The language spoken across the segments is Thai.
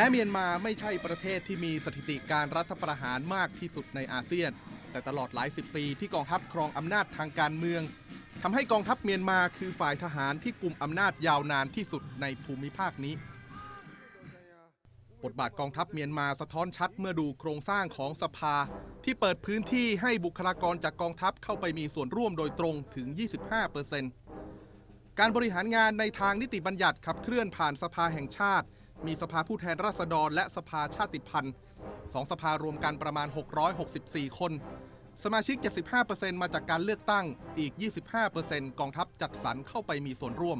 ม้เมียนมาไม่ใช่ประเทศที่มีสถิติการรัฐประหารมากที่สุดในอาเซียน แต่ตลอดหลายสิบปีที่กองทัพครองอำนาจทางการเมืองทำให้กองทัพเมียนมาคือฝ่ายทหารที่กลุ่มอำนาจยาวนานที่สุดในภูมิภาคนี้ บทบาทกองทัพเมียนมาสะท้อนชัดเมื่อดูโครงสร้างของสภา ที่เปิดพื้นที่ให้บุคลากรจากกองทัพเข้าไปมีส่วนร่วมโดยตรงถึง 25%การบริหารงานในทางนิติบัญญัติขับเคลื่อนผ่านสภาแห่งชาติ มีสภาผู้แทนราษฎรและสภาชาติพันธุ์สองสภารวมกันประมาณ 664 คน สมาชิก 75%มาจากการเลือกตั้งอีก 25%กองทัพจัดสรรเข้าไปมีส่วนร่วม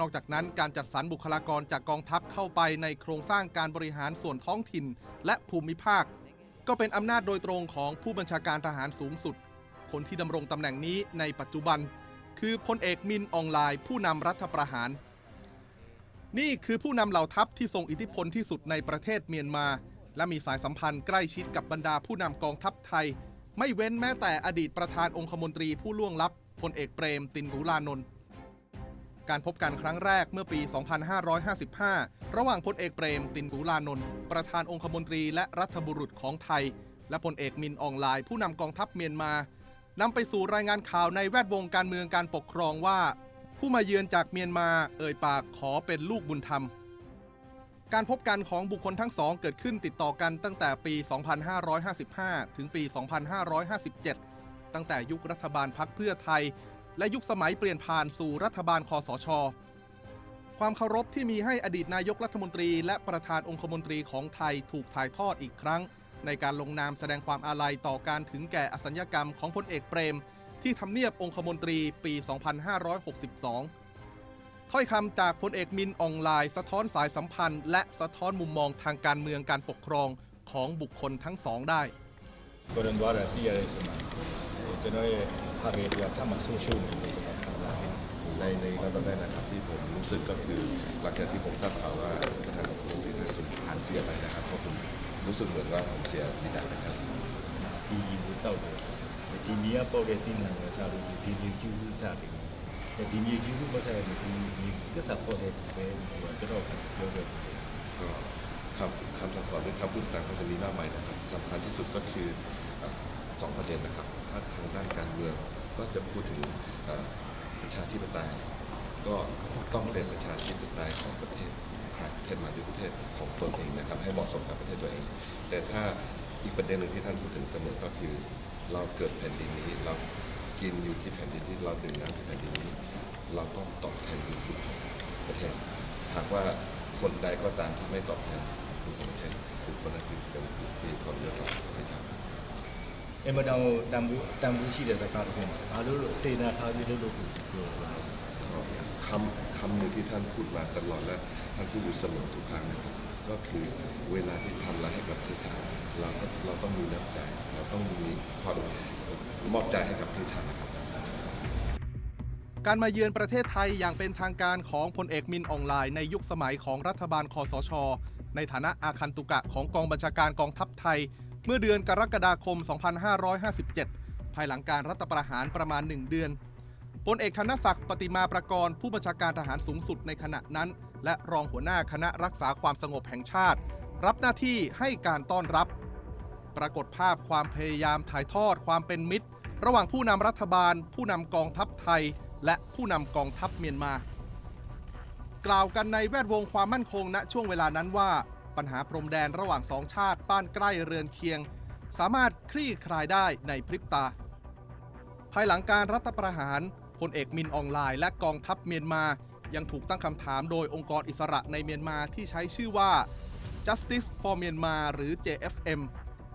นอกจากนั้นการจัดสรรบุคลากรจากกองทัพเข้าไปในโครงสร้างการบริหารส่วนท้องถิ่นและภูมิภาค ก็เป็นอำนาจโดยตรงของผู้บัญชาการทหารสูงสุด คนที่ดำรงตำแหน่งนี้ในปัจจุบัน คือพลเอกมินอองไลน์ผู้นำรัฐประหาร นี่คือผู้นำเหล่าทัพที่ทรงอิทธิพลที่สุดในประเทศเมียนมา และมีสายสัมพันธ์ใกล้ชิดกับบรรดาผู้นำกองทัพไทย ไม่เว้นแม้แต่อดีตประธานองคมนตรีผู้ล่วงลับพลเอกเปรมตินสุรานนท์การพบกันครั้งแรกเมื่อปี 2555 ระหว่างพลเอกเปรมตินสุรานนท์ประธานองคมนตรีและรัฐบุรุษของไทย และพลเอกมินอองไลน์ผู้นำกองทัพเมียนมานำไปสู่รายงานข่าวในแวดวงการเมืองการปกครองว่า ผู้มาเยือนจากเมียนมาเอ่ยปากขอเป็นลูกบุญธรรม การพบกันของบุคคลทั้งสองเกิดขึ้นติดต่อกันตั้งแต่ปี 2555 ถึงปี 2557 ตั้งแต่ยุครัฐบาลพักเพื่อไทย และยุคสมัยเปลี่ยนผ่านสู่รัฐบาลคอสช ความเคารพที่มีให้อดีตนายกรัฐมนตรี และประธานองคมนตรีของไทยถูกถ่ายทอดอีกครั้ง ในการลงนามแสดงความอาลัยต่อการถึงแก่อสัญญกรรมของพลเอกเปรม ที่ทำเนียบองคมนตรีปี 2562 ถ้อยคำจากพลเอกมินอองไลน์สะท้อนสายสัมพันธ์ และสะท้อนมุมมองทางการเมืองการปกครองของบุคคลทั้งสองได้ ในในระดับแรกนะครับที่ผมรู้สึกก็คือหลังจากที่ผมทราบข่าวว่าทางคุณดิฉันคุนอ่านเสียไปนะครับเพผมรู้สึกเหมือนว่าผมเสียบิดังนะครับที่ยิ้มเ이기 못 따오ย ဒီမြေကပေါက်တဲ့တင်းနံကိုစားလို့ဒီမြေကျူးစုစားတယ်ဒီမြေကျူးစုမစားရင်ဒီဒီကစားပေါ်တဲ့ပဲဟိုကျွန်တော်ပြောခဲ့တယ် ก็คำคำสั่งสอนหรือคำพูดต่างๆก็จะมีมากมายนะครับสำคัญที่สุดก็คือเอ่อสองประเด็นนะครับ ถ้าทางด้านการเมืองก็จะพูดถึงเอ่อประชาธิปไตย ก็ต้องเป็นประชาธิปไตยของประเทศประเทศมาด้วยประเทศของตนเองนะครับ ให้เหมาะสมกับประเทศตัวเอง แต่ถ้าอีกประเด็นหนึ่งที่ท่านพูดถึงเสมอก็คือ เราเกิดแผ่นดินนี้ เรากินอยู่ที่แผ่นดินนี้เราดื่มน้ำที่แผ่นดินนี้ เราต้องตอบแทนบุญคุณของประเทศ หากว่าคนใดก็ตามที่ไม่ตอบแทนบุญคุณของประเทศบุคคลนั้นคือเป็นผู้ที่ทรยศต่อประเทศชาติ အင်မတန်ကိုတန်ဖိုးတန်ဖိုးရှိတဲ့စကားတစ်ခုမှာဘာလို့လို့စေနာထားပြီးလို့လို့ပြောတယ် ก็คำคำหนึ่งที่ท่านพูดมาตลอดและท่านพูดอยู่เสมอทุกครั้งนะครับ ก็คือเวลาที่ทำอะไรให้กับประเทศชาติเราก็เรา ติ ต้องมีน้ำใจ เราต้องมีความมอบใจให้กับประเทาตินะครับ การมาเยือนประเทศไทยอย่างเป็นทางการของพลเอกมินอองไลน์ในยุคสมัยของรัฐบาลคอสช ในฐานะอาคันตุกะของกองบัญชาการกองทัพไทย เมื่อเดือนกรกฎาคม 2557 ภายหลังการรัฐประหารประมาณ 1 เดือนพลเอกธนศักดิ์ปฏิมาประกรณ์ผู้บัญชาการทหารสูงสุดในขณะนั้น และรองหัวหน้าคณะรักษาความสงบแห่งชาติ รับหน้าที่ให้การต้อนรับ ปรากฏภาพความพยายามถ่ายทอดความเป็นมิตร ระหว่างผู้นำรัฐบาล ผู้นำกองทัพไทย และผู้นำกองทัพเมียนมา กล่าวกันในแวดวงความมั่นคงณช่วงเวลานั้นว่า ปัญหาพรมแดนระหว่างสองชาติบ้านใกล้เรือนเคียง สามารถคลี่คลายได้ในพริบตา ภายหลังการรัฐประหารพลเอกมินอองไลน์และกองทัพเมียนมา ยังถูกตั้งคำถามโดยองค์กรอิสระในเมียนมาที่ใช้ชื่อว่า Justice for Myanmar หรือ JFM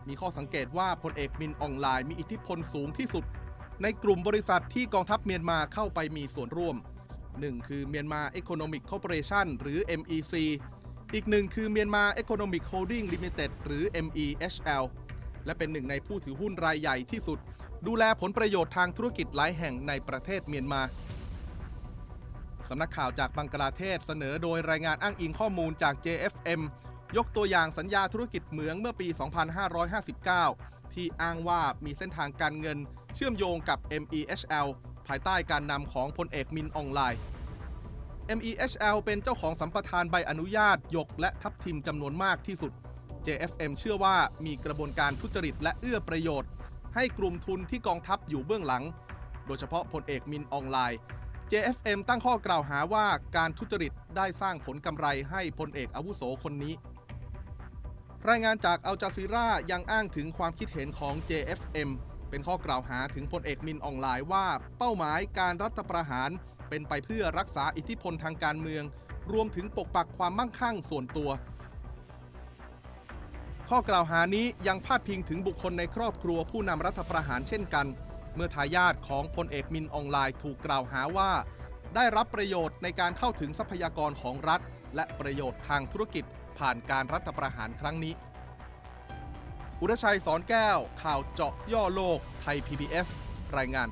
มีข้อสังเกตว่าพลเอกมินอองไลน์มีอิทธิพลสูงที่สุด ในกลุ่มบริษัทที่กองทัพเมียนมาเข้าไปมีส่วนร่วม1คือเมียนมา Economic Corporation หรือ MEC อีกหนึ่งคือเมียนมา Economic Holding Limited หรือ MEHL และเป็นหนึ่งในผู้ถือหุ้นรายใหญ่ที่สุด ดูแลผลประโยชน์ทางธุรกิจหลายแห่งในประเทศเมียนมา สำนักข่าวจากบังกลาเทศเสนอโดยรายงานอ้างอิงข้อมูลจาก JFM ยกตัวอย่างสัญญาธุรกิจเหมืองเมื่อปี 2559 ที่อ้างว่ามีเส้นทางการเงินเชื่อมโยงกับ MEHL ภายใต้การนำของพลเอกมินอองไลน์ MEHL เป็นเจ้าของสัมปทานใบอนุญาตยกและทับทิมจำนวนมากที่สุด JFM เชื่อว่ามีกระบวนการทุจริตและเอื้อประโยชน์ ให้กลุ่มทุนที่กองทัพอยู่เบื้องหลัง โดยเฉพาะพลเอกมินออนไลน์ JFM ตั้งข้อกล่าวหาว่าการทุจริตได้สร้างผลกำไรให้พลเอกอาวุโสคนนี้ รายงานจากอัลจาซีรายังอ้างถึงความคิดเห็นของ JFM เป็นข้อกล่าวหาถึงพลเอกมินออนไลน์ว่า เป้าหมายการรัฐประหาร เป็นไปเพื่อรักษาอิทธิพลทางการเมือง รวมถึงปกปักความมั่งคั่งส่วนตัว ข้อกล่าวหานี้ยังพาดพิงถึงบุคคลในครอบครัวผู้นำรัฐประหารเช่นกัน เมื่อทายาทของพลเอกมินออนไลน์ถูกกล่าวหาว่า ได้รับประโยชน์ในการเข้าถึงทรัพยากรของรัฐ และประโยชน์ทางธุรกิจ ผ่านการรัฐประหารครั้งนี้ อุรชัยสอนแก้ว ข่าวเจาะย่อโลกไทย PBS รายงาน